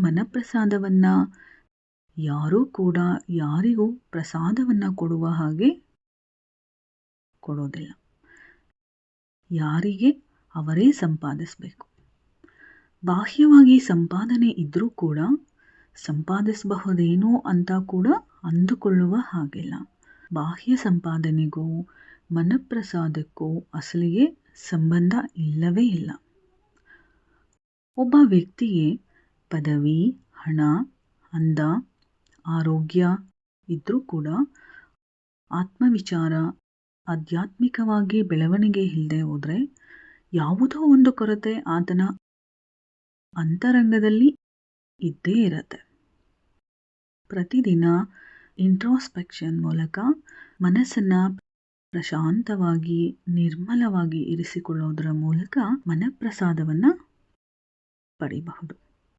ಮನಪ್ರಸಾದವನ್ನು ಯಾರೂ ಕೂಡ ಯಾರಿಗೂ ಪ್ರಸಾದವನ್ನು ಕೊಡುವ ಹಾಗೆ ಕೊಡೋದಿಲ್ಲ. ಯಾರಿಗೆ ಅವರೇ ಸಂಪಾದಿಸಬೇಕು. ಬಾಹ್ಯವಾಗಿ ಸಂಪಾದನೆ ಇದ್ದರೂ ಕೂಡ ಸಂಪಾದಿಸಬಹುದೇನೋ ಅಂತ ಕೂಡ ಅಂದುಕೊಳ್ಳುವ ಹಾಗಿಲ್ಲ. ಬಾಹ್ಯ ಸಂಪಾದನೆಗೂ ಮನಪ್ರಸಾದಕ್ಕೂ ಅಸಲಿಗೆ ಸಂಬಂಧ ಇಲ್ಲವೇ ಇಲ್ಲ. ಒಬ್ಬ ವ್ಯಕ್ತಿಗೆ ಪದವಿ, ಹಣ, ಅಂದ, ಆರೋಗ್ಯ ಇದ್ದರೂ ಕೂಡ ಆತ್ಮವಿಚಾರ, ಆಧ್ಯಾತ್ಮಿಕವಾಗಿ ಬೆಳವಣಿಗೆ ಇಲ್ಲದೆ ಹೋದರೆ ಯಾವುದೋ ಒಂದು ಕೊರತೆ ಆತನ ಅಂತರಂಗದಲ್ಲಿ ಇದ್ದೇ ಇರತ್ತೆ. ಪ್ರತಿದಿನ ಇಂಟ್ರಾಸ್ಪೆಕ್ಷನ್ ಮೂಲಕ ಮನಸ್ಸನ್ನು ಪ್ರಶಾಂತವಾಗಿ, ನಿರ್ಮಲವಾಗಿ ಇರಿಸಿಕೊಳ್ಳೋದರ ಮೂಲಕ ಮನಪ್ರಸಾದವನ್ನು ಪಡಿಬಹುದು.